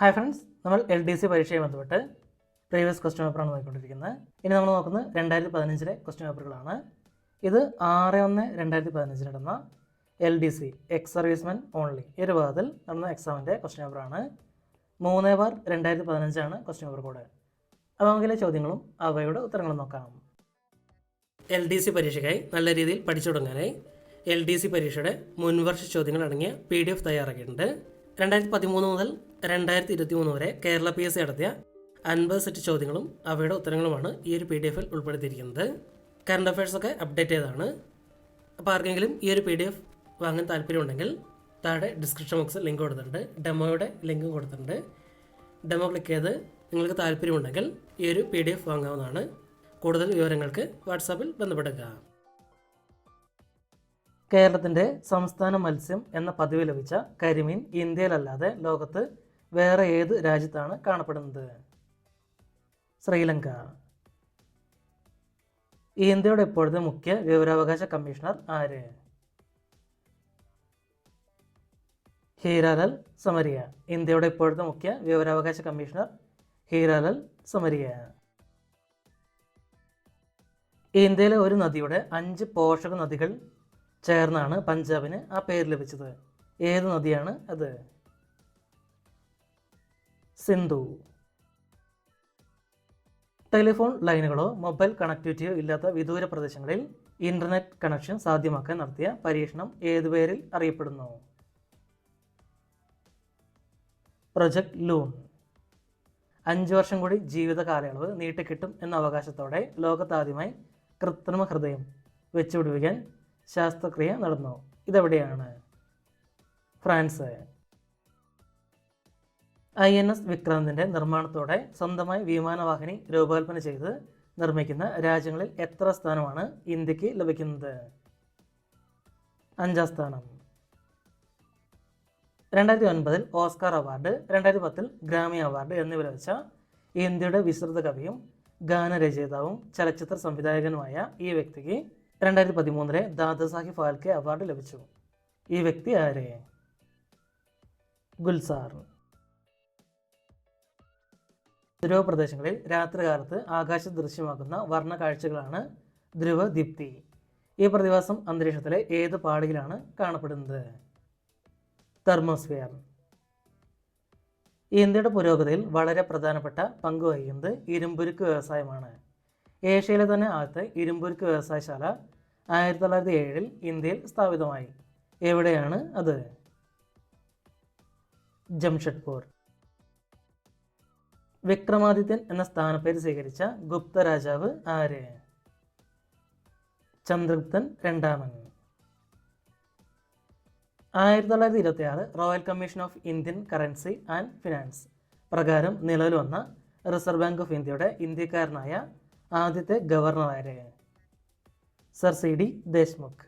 Hi friends നമ്മൾ L D C പരീക്ഷയെ ബന്ധപ്പെട്ട് പ്രീവിയസ് ക്വസ്റ്റ്യൻ പേപ്പറാണ് നോക്കിക്കൊണ്ടിരിക്കുന്നത്. ഇനി നമ്മൾ നോക്കുന്നത് രണ്ടായിരത്തി പതിനഞ്ചിലെ ക്വസ്റ്റ്യൻ പേപ്പറുകളാണ് ഇത് ആറ് ഒന്ന് രണ്ടായിരത്തി പതിനഞ്ചിൽ നടന്ന L D C ex servicemen only ഈ ഒരു ഭാഗത്തിൽ നടന്ന എക്സാമിന്റെ ക്വസ്റ്റ്യൻ പേപ്പറാണ് മൂന്ന് ബാർ രണ്ടായിരത്തി പതിനഞ്ചാണ് ക്വസ്റ്റ്യൻ പേപ്പർ കോഡ് അപ്പോൾ നമുക്കിലെ ചോദ്യങ്ങളും അവയുടെ ഉത്തരങ്ങളും നോക്കാം. എൽ ഡി സി പരീക്ഷയ്ക്കായി നല്ല രീതിയിൽ പഠിച്ചു തുടങ്ങാനായി എൽ ഡി സി പരീക്ഷയുടെ മുൻവർഷ ചോദ്യങ്ങൾ അടങ്ങിയ പി ഡി എഫ് തയ്യാറാക്കിയിട്ടുണ്ട്. രണ്ടായിരത്തി പതിമൂന്ന് മുതൽ രണ്ടായിരത്തി ഇരുപത്തി മൂന്ന് വരെ കേരള പി എസ് സി നടത്തിയ അൻപത് സെറ്റ് ചോദ്യങ്ങളും അവയുടെ ഉത്തരങ്ങളുമാണ് ഈ ഒരു പി ഡി എഫിൽ ഉൾപ്പെടുത്തിയിരിക്കുന്നത്. കറണ്ട് അഫയേഴ്സൊക്കെ അപ്ഡേറ്റ് ചെയ്തതാണ്. അപ്പോൾ ആർക്കെങ്കിലും ഈ ഒരു പി ഡി എഫ് വാങ്ങാൻ താല്പര്യമുണ്ടെങ്കിൽ താഴെ ഡിസ്ക്രിപ്ഷൻ ബോക്സിൽ ലിങ്ക് കൊടുത്തിട്ടുണ്ട്. ഡെമോയുടെ ലിങ്കും കൊടുത്തിട്ടുണ്ട്. ഡെമോ ക്ലിക്ക് ചെയ്ത് നിങ്ങൾക്ക് താല്പര്യമുണ്ടെങ്കിൽ ഈ ഒരു പി ഡി എഫ് വാങ്ങാവുന്നതാണ്. കൂടുതൽ വിവരങ്ങൾക്ക് വാട്സാപ്പിൽ ബന്ധപ്പെടുക. കേരളത്തിന്റെ സംസ്ഥാന മത്സ്യം എന്ന പദവി ലഭിച്ച കരിമീൻ ഇന്ത്യയിലല്ലാതെ ലോകത്ത് വേറെ ഏത് രാജ്യത്താണ് കാണപ്പെടുന്നത്? ശ്രീലങ്ക. ഇന്ത്യയുടെ ഇപ്പോഴത്തെ മുഖ്യ വിവരാവകാശ കമ്മീഷണർ ആര്? ഹീരാലാൽ സമരിയ. ഇന്ത്യയുടെ ഇപ്പോഴത്തെ മുഖ്യ വിവരാവകാശ കമ്മീഷണർ ഹീരാലാൽ സമരിയ. ഇന്ത്യയിലെ ഒരു നദിയുടെ അഞ്ച് പോഷക നദികൾ ചേർന്നാണ് പഞ്ചാബിന് ആ പേര് ലഭിച്ചത് ഏത് നദിയാണ് അത്? സിന്ധു. ടെലിഫോൺ ലൈനുകളോ മൊബൈൽ കണക്ടിവിറ്റിയോ ഇല്ലാത്ത വിദൂര പ്രദേശങ്ങളിൽ ഇന്റർനെറ്റ് കണക്ഷൻ സാധ്യമാക്കാൻ നടത്തിയ പരീക്ഷണം ഏതു പേരിൽ അറിയപ്പെടുന്നു? Project Loon. അഞ്ച് വർഷം കൂടി ജീവിത കാലയളവ് നീട്ടിക്കിട്ടും എന്ന അവകാശത്തോടെ ലോകത്താദ്യമായി കൃത്രിമ ഹൃദയം വെച്ചുപിടിപ്പിക്കാൻ ശാസ്ത്രക്രിയ നടന്നു. ഇതെവിടെയാണ്? ഫ്രാൻസ്. ഐ എൻ എസ് വിക്രാന്തിന്റെ നിർമ്മാണത്തോടെ സ്വന്തമായി വിമാനവാഹിനി രൂപകൽപ്പന ചെയ്ത് നിർമ്മിക്കുന്ന രാജ്യങ്ങളിൽ എത്ര സ്ഥാനമാണ് ഇന്ത്യയ്ക്ക് ലഭിക്കുന്നത്? അഞ്ചാം സ്ഥാനം. രണ്ടായിരത്തി ഒൻപതിൽ ഓസ്കാർ അവാർഡ് രണ്ടായിരത്തി പത്തിൽ ഗ്രാമി അവാർഡ് എന്നിവ ലഭിച്ച ഇന്ത്യയുടെ വിശ്രുത കവിയും ഗാനരചയിതാവും ചലച്ചിത്ര സംവിധായകനുമായ ഈ വ്യക്തിക്ക് രണ്ടായിരത്തി പതിമൂന്നിലെ ദാദാസാഹിബ് ഫാൽക്കെ അവാർഡ് ലഭിച്ചു. ഈ വ്യക്തി ആരെ? ഗുൽസാർ ധ്രുവ പ്രദേശങ്ങളിൽ രാത്രികാലത്ത് ആകാശം ദൃശ്യമാക്കുന്ന വർണ കാഴ്ചകളാണ് ധ്രുവ ദീപ്തി. ഈ പ്രതിഭാസം അന്തരീക്ഷത്തിലെ ഏത് പാളിയിലാണ് കാണപ്പെടുന്നത്? തെർമോസ്ഫിയർ. ഇന്ത്യയുടെ പുരോഗതിയിൽ വളരെ പ്രധാനപ്പെട്ട പങ്ക് വഹിക്കുന്നത് ഇരുമ്പുരുക്ക് വ്യവസായമാണ്. ഏഷ്യയിലെ തന്നെ ആദ്യത്തെ ഇരുമ്പുരുക്ക് വ്യവസായശാല ആയിരത്തി തൊള്ളായിരത്തി ഏഴിൽ ഇന്ത്യയിൽ സ്ഥാപിതമായി. എവിടെയാണ് അത്? ജംഷഡ്പൂർ. വിക്രമാദിത്യൻ എന്ന സ്ഥാനപ്പേര് സ്വീകരിച്ച ഗുപ്ത രാജാവ് ആര്? ചന്ദ്രഗുപ്തൻ രണ്ടാമൻ. ആയിരത്തി തൊള്ളായിരത്തി ഇരുപത്തി ആറ് royal commission of Indian currency and finance പ്രകാരം നിലവിൽ വന്ന റിസർവ് ബാങ്ക് ഓഫ് ഇന്ത്യയുടെ ഇന്ത്യക്കാരനായ ആദ്യത്തെ ഗവർണർ ആരെയാണ് സർ സി ഡി ദേശ്മുഖ്.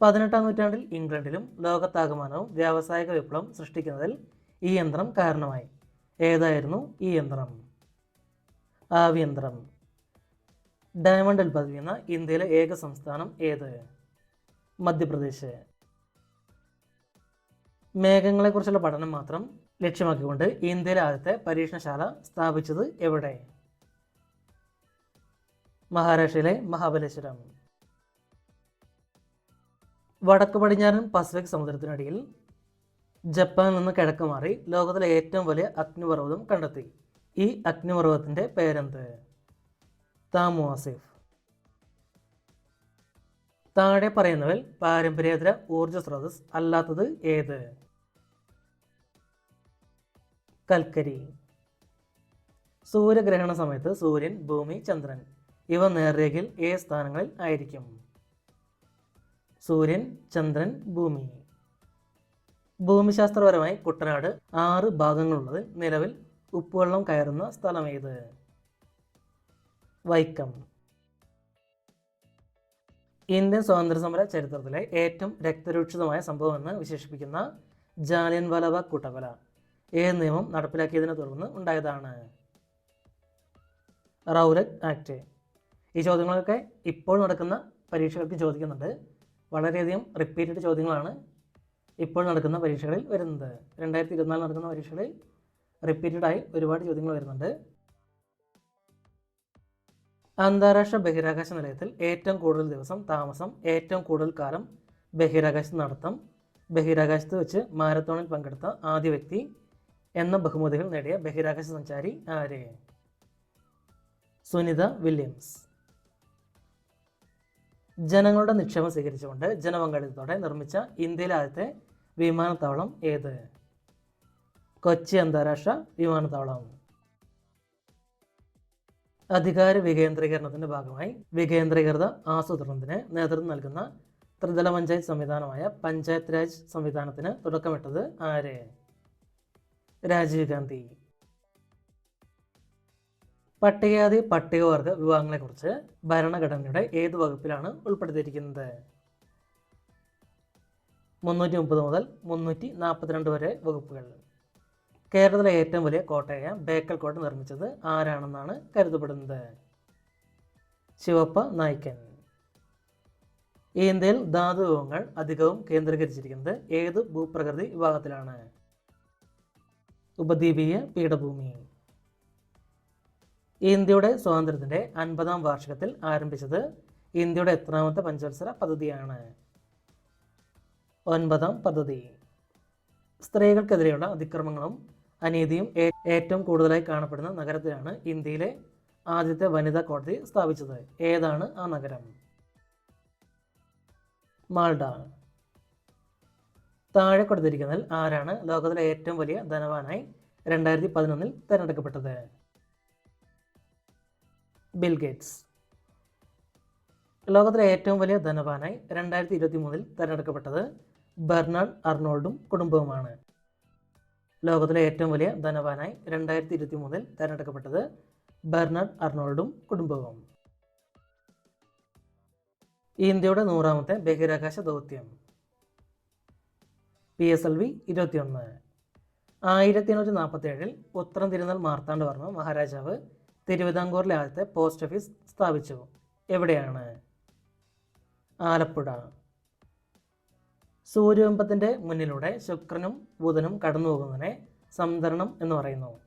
പതിനെട്ടാം നൂറ്റാണ്ടിൽ ഇംഗ്ലണ്ടിലും ലോകത്താകമാനവും വ്യാവസായിക വിപ്ലവം സൃഷ്ടിക്കുന്നതിൽ ഈ യന്ത്രം കാരണമായി. ഏതായിരുന്നു ഈ യന്ത്രം? ആവിയന്ത്രം ഡയമണ്ടിൽ പതിവുന്ന ഇന്ത്യയിലെ ഏക സംസ്ഥാനം ഏത്? മധ്യപ്രദേശ്. മേഘങ്ങളെക്കുറിച്ചുള്ള പഠനം മാത്രം ലക്ഷ്യമാക്കിക്കൊണ്ട് ഇന്ത്യയിലെ ആദ്യത്തെ പരീക്ഷണശാല സ്ഥാപിച്ചത് എവിടെ? മഹാരാഷ്ട്രയിലെ മഹാബലേശ്വരം. വടക്ക് പടിഞ്ഞാറൻ പസഫിക് സമുദ്രത്തിനടിയിൽ ജപ്പാനിൽ നിന്ന് കിഴക്ക് മാറി ലോകത്തിലെ ഏറ്റവും വലിയ അഗ്നിപർവതം കണ്ടെത്തി. ഈ അഗ്നിപർവതത്തിന്റെ പേരെന്ത്? താമുവാസിഫ് താഴെ പറയുന്നവൽ പാരമ്പര്യേതര ഊർജ സ്രോതസ് അല്ലാത്തത് ഏത്? കൽക്കരി. സൂര്യഗ്രഹണ സമയത്ത് സൂര്യൻ ഭൂമി ചന്ദ്രൻ. ഇവ നേർരേഖയിൽ ഏ സ്ഥാനങ്ങളിൽ ആയിരിക്കും. സൂര്യൻ ചന്ദ്രൻ ഭൂമി. ഭൂമിശാസ്ത്രപരമായി കുട്ടനാട് ആറ് ഭാഗങ്ങളുള്ളത് നിലവിൽ ഉപ്പുവെള്ളം കയറുന്ന സ്ഥലം ഏത് വൈക്കം. ഇന്ത്യൻ സ്വാതന്ത്ര്യ സമര ചരിത്രത്തിലെ ഏറ്റവും രക്തരൂക്ഷിതമായ സംഭവമെന്ന് വിശേഷിപ്പിക്കുന്ന ജാലിയൻ വാലാബാഗ് കൂട്ടക്കൊല. ഏത് നിയമം നടപ്പിലാക്കിയതിനെ തുടർന്ന് ഉണ്ടായതാണ്. Rowlatt act. ഈ ചോദ്യങ്ങളൊക്കെ ഇപ്പോൾ നടക്കുന്ന പരീക്ഷകൾക്ക് ചോദിക്കുന്നുണ്ട്. വളരെയധികം റിപ്പീറ്റഡ് ചോദ്യങ്ങളാണ് ഇപ്പോൾ നടക്കുന്ന പരീക്ഷകളിൽ വരുന്നത്. രണ്ടായിരത്തി ഇരുപത്തിനാല് നടക്കുന്ന പരീക്ഷകളിൽ റിപ്പീറ്റഡായി ഒരുപാട് ചോദ്യങ്ങൾ വരുന്നുണ്ട്. അന്താരാഷ്ട്ര ബഹിരാകാശ നിലയത്തിൽ ഏറ്റവും കൂടുതൽ ദിവസം താമസം ഏറ്റവും കൂടുതൽ കാലം ബഹിരാകാശത്ത് നടത്തം ബഹിരാകാശത്ത് വെച്ച് മാരത്തോണിൽ പങ്കെടുത്ത ആദ്യ വ്യക്തി എന്ന ബഹുമതികൾ നേടിയ ബഹിരാകാശ സഞ്ചാരി ആര്? സുനിത വില്യംസ്. ജനങ്ങളുടെ നിക്ഷേപം സ്വീകരിച്ചുകൊണ്ട് ജനപങ്കാളിത്തത്തോടെ നിർമ്മിച്ച ഇന്ത്യയിലെ ആദ്യത്തെ വിമാനത്താവളം ഏത്? കൊച്ചി അന്താരാഷ്ട്ര വിമാനത്താവളം. അധികാര വികേന്ദ്രീകരണത്തിന്റെ ഭാഗമായി വികേന്ദ്രീകൃത ആസൂത്രണത്തിന് നേതൃത്വം നൽകുന്ന ത്രിതല പഞ്ചായത്ത് സംവിധാനമായ പഞ്ചായത്ത് രാജ് സംവിധാനത്തിന് തുടക്കമിട്ടത് ആര്? രാജീവ് ഗാന്ധി. പട്ടികജാതി പട്ടികവർഗ വിഭാഗങ്ങളെക്കുറിച്ച് ഭരണഘടനയുടെ ഏത് വകുപ്പിലാണ് ഉൾപ്പെടുത്തിയിരിക്കുന്നത്? മുന്നൂറ്റി മുപ്പത് മുതൽ മുന്നൂറ്റി നാൽപ്പത്തിരണ്ട് വരെ വകുപ്പുകൾ. കേരളത്തിലെ ഏറ്റവും വലിയ കോട്ടയായ ബേക്കൽ കോട്ട നിർമ്മിച്ചത് ആരാണെന്നാണ് കരുതപ്പെടുന്നത്? ശിവപ്പ നായ്ക്കൻ. ഇന്ത്യയിൽ ധാതു വിഭവങ്ങൾ അധികവും കേന്ദ്രീകരിച്ചിരിക്കുന്നത് ഏത് ഭൂപ്രകൃതി വിഭാഗത്തിലാണ്? ഉപദ്വീപീയ പീഠഭൂമി. ഇന്ത്യയുടെ സ്വാതന്ത്ര്യത്തിന്റെ അൻപതാം വാർഷികത്തിൽ ആരംഭിച്ചത് ഇന്ത്യയുടെ എത്രാമത്തെ പഞ്ചവത്സര പദ്ധതിയാണ്. ഒൻപതാം പദ്ധതി. സ്ത്രീകൾക്കെതിരെയുള്ള അതിക്രമങ്ങളും അനീതിയും ഏറ്റവും കൂടുതലായി കാണപ്പെടുന്ന നഗരത്തിലാണ് ഇന്ത്യയിലെ ആദ്യത്തെ വനിതാ കോടതി സ്ഥാപിച്ചത്. ഏതാണ് ആ നഗരം? മാൾഡ. താഴെ കൊടുത്തിരിക്കുന്നതിൽ ആരാണ് ലോകത്തിലെ ഏറ്റവും വലിയ ധനവാനായി രണ്ടായിരത്തി പതിനൊന്നിൽ തിരഞ്ഞെടുക്കപ്പെട്ടത്? ബിൽ ഗേറ്റ്സ് ലോകത്തിലെ ഏറ്റവും വലിയ ധനവാനായി രണ്ടായിരത്തി ഇരുപത്തി മൂന്നിൽ തിരഞ്ഞെടുക്കപ്പെട്ടത് ബെർണാഡ് അർണോൾഡും കുടുംബവുമാണ്. ലോകത്തിലെ ഏറ്റവും വലിയ ധനവാനായി രണ്ടായിരത്തി ഇരുപത്തി മൂന്നിൽ തിരഞ്ഞെടുക്കപ്പെട്ടത് ബെർണാഡ് അർണോൾഡും കുടുംബവും. ഇന്ത്യയുടെ നൂറാമത്തെ ബഹിരാകാശ ദൗത്യം. പി എസ് എൽ വി ഇരുപത്തിയൊന്ന്. ആയിരത്തി എണ്ണൂറ്റി നാൽപ്പത്തി ഏഴിൽ ഉത്തരം തിരുനാൾ മാർത്താണ്ഡവർമ്മ മഹാരാജാവ് തിരുവിതാംകൂറിലെ ആദ്യത്തെ പോസ്റ്റ് ഓഫീസ് സ്ഥാപിച്ചു. എവിടെയാണ്? ആലപ്പുഴ. സൂര്യബിംബത്തിന്റെ മുന്നിലൂടെ ശുക്രനും ബുധനും കടന്നു പോകുന്നതിനെ സംതരണം എന്ന് പറയുന്നു.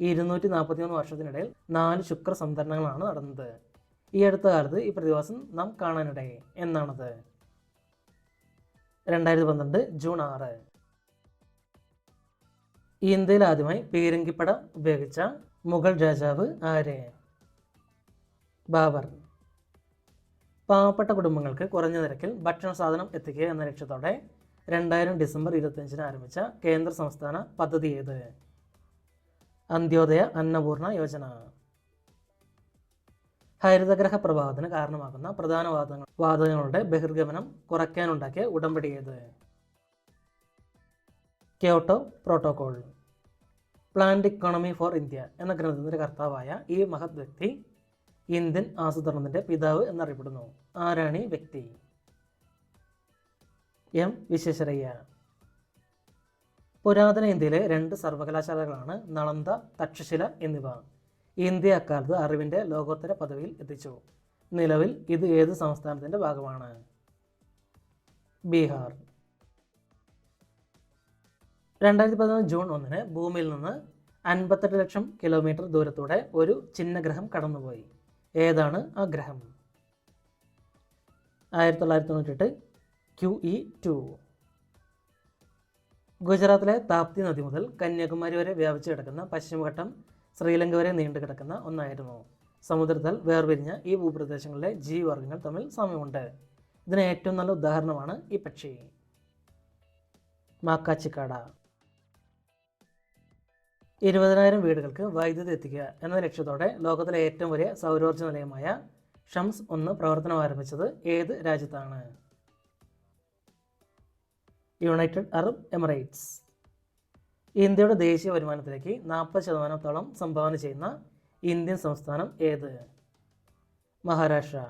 ഇരുന്നൂറ്റി നാൽപ്പത്തി മൂന്ന് വർഷത്തിനിടയിൽ നാല് ശുക്ര സംതരണങ്ങളാണ് നടന്നത്. ഈ അടുത്ത കാലത്ത് ഈ പ്രതിഭാസം നാം കാണാനിടയെ. എന്നാണത്? രണ്ടായിരത്തി പന്ത്രണ്ട് ജൂൺ ആറ്. ഇന്ത്യയിൽ ആദ്യമായി പീരങ്കിപ്പട ഉപയോഗിച്ച മുഗൾ രാജാവ് ആര്? ബാബർ. പാവപ്പെട്ട കുടുംബങ്ങൾക്ക് കുറഞ്ഞ നിരക്കിൽ ഭക്ഷണ സാധനം എത്തിക്കുക എന്ന ലക്ഷ്യത്തോടെ രണ്ടായിരം ഡിസംബർ ഇരുപത്തഞ്ചിന് ആരംഭിച്ച കേന്ദ്ര സംസ്ഥാന പദ്ധതി ഏത്? അന്ത്യോദയ അന്നപൂർണ യോജന. ഹരിതഗ്രഹ പ്രഭാവത്തിന് കാരണമാകുന്ന പ്രധാന വാതകങ്ങൾ വാതകങ്ങളുടെ ബഹിർഗമനം കുറയ്ക്കാനുണ്ടാക്കിയ ഉടമ്പടി ഏത്? Kyoto protocol. Plant economy for India എന്ന ഗ്രന്ഥത്തിന്റെ കർത്താവായ ഈ മഹത് വ്യക്തി ഇന്ത്യൻ ആസൂത്രണത്തിന്റെ പിതാവ് എന്നറിയപ്പെടുന്നു. ആരാണ് ഈ വ്യക്തി? എം വിശ്വേശ്വരയ്യ. പുരാതന ഇന്ത്യയിലെ രണ്ട് സർവകലാശാലകളാണ് നളന്ദ തക്ഷശില എന്നിവ. ഇന്ത്യ അക്കാലത്ത് അറിവിന്റെ ലോകോത്തര പദവിയിൽ എത്തിച്ചു. നിലവിൽ ഇത് ഏത് സംസ്ഥാനത്തിന്റെ ഭാഗമാണ്? ബീഹാർ. രണ്ടായിരത്തി പതിനൊന്ന് ജൂൺ ഒന്നിന് ഭൂമിയിൽ നിന്ന് അൻപത്തെട്ട് ലക്ഷം കിലോമീറ്റർ ദൂരത്തൂടെ ഒരു ചിഹ്നഗ്രഹം കടന്നുപോയി. ഏതാണ് ആ ഗ്രഹം? ആയിരത്തി തൊള്ളായിരത്തി തൊണ്ണൂറ്റെട്ട് ക്യു ഇ ടു. ഗുജറാത്തിലെ താപ്തി നദി മുതൽ കന്യാകുമാരി വരെ വ്യാപിച്ചു കിടക്കുന്ന പശ്ചിമഘട്ടം ശ്രീലങ്ക വരെ നീണ്ടു കിടക്കുന്ന ഒന്നായിരുന്നു. സമുദ്രത്താൽ വേർപിരിഞ്ഞ ഈ ഭൂപ്രദേശങ്ങളിലെ ജീവിവർഗങ്ങൾ തമ്മിൽ സാമ്യമുണ്ട്. ഇതിന് ഏറ്റവും നല്ല ഉദാഹരണമാണ് ഈ പക്ഷി. മാക്കാച്ചിക്കാട. ഇരുപതിനായിരം വീടുകൾക്ക് വൈദ്യുതി എത്തിക്കുക എന്ന ലക്ഷ്യത്തോടെ ലോകത്തിലെ ഏറ്റവും വലിയ സൗരോർജ നിലയമായ ഷംസ് ഒന്ന് പ്രവർത്തനം ആരംഭിച്ചത് ഏത് രാജ്യത്താണ്? United Arab Emirates. ഇന്ത്യയുടെ ദേശീയ വരുമാനത്തിലേക്ക് നാൽപ്പത് ശതമാനത്തോളം സംഭാവന ചെയ്യുന്ന ഇന്ത്യൻ സംസ്ഥാനം ഏത്? മഹാരാഷ്ട്ര.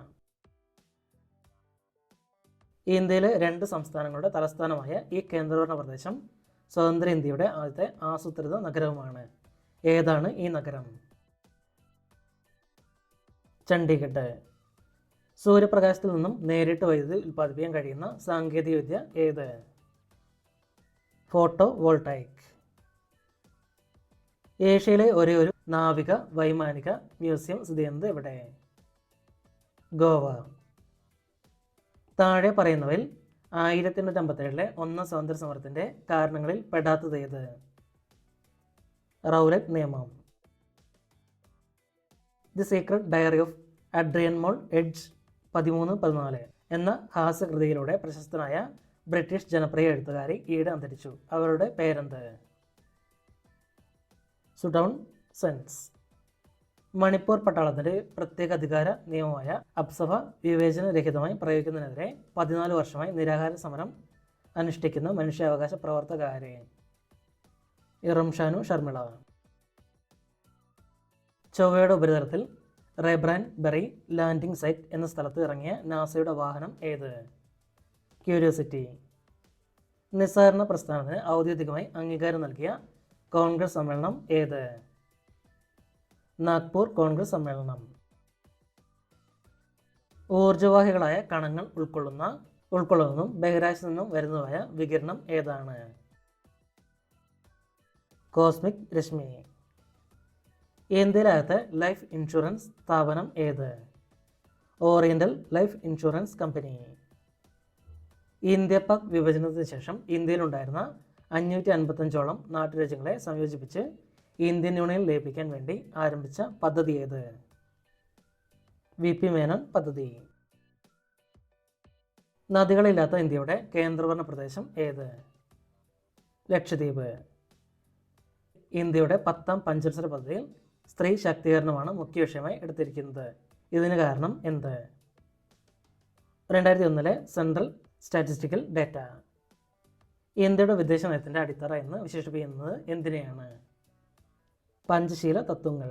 ഇന്ത്യയിലെ രണ്ട് സംസ്ഥാനങ്ങളുടെ തലസ്ഥാനമായ ഈ കേന്ദ്രഭരണ പ്രദേശം സ്വതന്ത്ര ഇന്ത്യയുടെ ആദ്യത്തെ ആസൂത്രിത നഗരവുമാണ്. ഏതാണ് ഈ നഗരം? ചണ്ഡീഗഡ്. സൂര്യപ്രകാശത്തിൽ നിന്നും നേരിട്ട് വൈദ്യുതി ഉൽപ്പാദിപ്പിക്കാൻ കഴിയുന്ന സാങ്കേതികവിദ്യ ഏത്? ഫോട്ടോ വോൾട്ടൈക് ഏഷ്യയിലെ ഒരേ ഒരു നാവിക വൈമാനിക മ്യൂസിയം സ്ഥിതി ചെയ്യുന്നത് എവിടെ? ഗോവ. താഴെ പറയുന്നവയിൽ ആയിരത്തി എണ്ണൂറ്റി അമ്പത്തേഴിലെ ഒന്നാം സ്വാതന്ത്ര്യ സമരത്തിന്റെ കാരണങ്ങളിൽ പെടാത്തത് ഏത്? റൗലറ്റ് നിയമം. The secret diary of Adrian Mole edge പതിമൂന്ന് പതിനാല് എന്ന ഹാസ്യകൃതിയിലൂടെ പ്രശസ്തനായ ബ്രിട്ടീഷ് ജനപ്രിയ എഴുത്തുകാരി ഈയിടെ അന്തരിച്ചു. അവരുടെ പേരെന്ത്? സുഡൗൺ സെൻസ്. മണിപ്പൂർ പട്ടാളത്തിന്റെ പ്രത്യേക അധികാര നിയമമായ അപ്സഭ വിവേചനരഹിതമായി പ്രയോഗിക്കുന്നതിനെതിരെ പതിനാല് വർഷമായി നിരാഹാര സമരം അനുഷ്ഠിക്കുന്ന മനുഷ്യാവകാശ പ്രവർത്തകരെ. ഇറംഷാനു ഷർമിള. ചൊവ്വയുടെ ഉപരിതലത്തിൽ റെബ്രാൻ ബെറി ലാൻഡിംഗ് സൈറ്റ് എന്ന സ്ഥലത്ത് ഇറങ്ങിയ നാസയുടെ വാഹനം ഏത്? ക്യൂരിയോസിറ്റി. നിസ്സാരണ പ്രസ്ഥാനത്തിന് ഔദ്യോഗികമായി അംഗീകാരം നൽകിയ കോൺഗ്രസ് സമ്മേളനം ഏത്? നാഗ്പൂർ കോൺഗ്രസ് സമ്മേളനം. ഊർജവാഹികളായ കണങ്ങൾ ഉൾക്കൊള്ളുന്ന ഉൾക്കൊള്ളുന്നതും ബഹിരാശിൽ നിന്നും വരുന്നതുമായ വികിരണം ഏതാണ്? കോസ്മിക് രശ്മി. ഇന്ത്യയിലകത്തെ ലൈഫ് ഇൻഷുറൻസ് സ്ഥാപനം ഏത്? Oriental life insurance company. India Pak വിഭജനത്തിന് ശേഷം ഇന്ത്യയിലുണ്ടായിരുന്ന അഞ്ഞൂറ്റി അൻപത്തഞ്ചോളം നാട്ടുരാജ്യങ്ങളെ സംയോജിപ്പിച്ച് ഇന്ത്യൻ യൂണിയൻ ലയിപ്പിക്കാൻ വേണ്ടി ആരംഭിച്ച പദ്ധതി ഏത്? വി പി മേനോൻ പദ്ധതി. നദികളില്ലാത്ത ഇന്ത്യയുടെ കേന്ദ്രഭരണ പ്രദേശം ഏത്? ലക്ഷദ്വീപ്. ഇന്ത്യയുടെ പത്താം പഞ്ചവത്സര പദ്ധതിയിൽ സ്ത്രീ ശാക്തീകരണമാണ് മുഖ്യ വിഷയമായി എടുത്തിരിക്കുന്നത്. ഇതിന് കാരണം എന്ത്? രണ്ടായിരത്തി ഒന്നിലെ സെൻട്രൽ സ്റ്റാറ്റിസ്റ്റിക്കൽ ഡാറ്റ. ഇന്ത്യയുടെ വിദേശ നയത്തിന്റെ അടിത്തറ എന്ന് വിശേഷിപ്പിക്കുന്നത് എന്തിനെയാണ്? പഞ്ചശീല തത്വങ്ങൾ.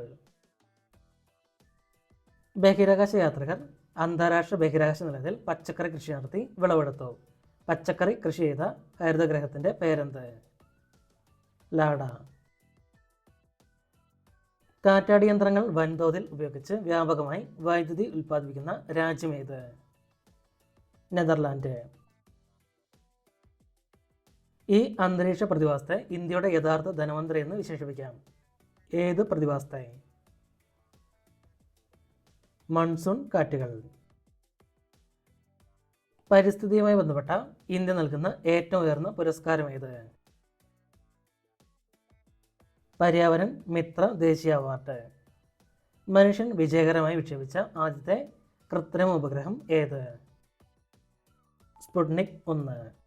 ബഹിരാകാശ യാത്രികർ അന്താരാഷ്ട്ര ബഹിരാകാശ നിലയത്തിൽ പച്ചക്കറി കൃഷി നടത്തി വിളവെടുത്തു. പച്ചക്കറി കൃഷി ചെയ്ത ഹരിതഗ്രഹത്തിന്റെ പേരെന്ത്? ലാഡ. കാറ്റാടി യന്ത്രങ്ങൾ വൻതോതിൽ ഉപയോഗിച്ച് വ്യാപകമായി വൈദ്യുതി ഉൽപ്പാദിപ്പിക്കുന്ന രാജ്യമേത് നെതർലാൻഡ്. ഈ അന്തരീക്ഷ പ്രതിഭാസത്തെ ഇന്ത്യയുടെ യഥാർത്ഥ ധനമന്ത്രി എന്ന് വിശേഷിപ്പിക്കാം. ഏത് പ്രതിഭാസത്തെ മൺസൂൺ കാറ്റുകൾ. പരിസ്ഥിതിയുമായി ബന്ധപ്പെട്ട ഇന്ത്യ നൽകുന്ന ഏറ്റവും ഉയർന്ന പുരസ്കാരം ഏത്? പര്യാവരൺ മിത്ര ദേശീയ അവാർഡ്. മനുഷ്യൻ വിജയകരമായി വിക്ഷേപിച്ച ആദ്യത്തെ കൃത്രിമ ഉപഗ്രഹം ഏത്? സ്പുട്നിക് ഒന്ന്.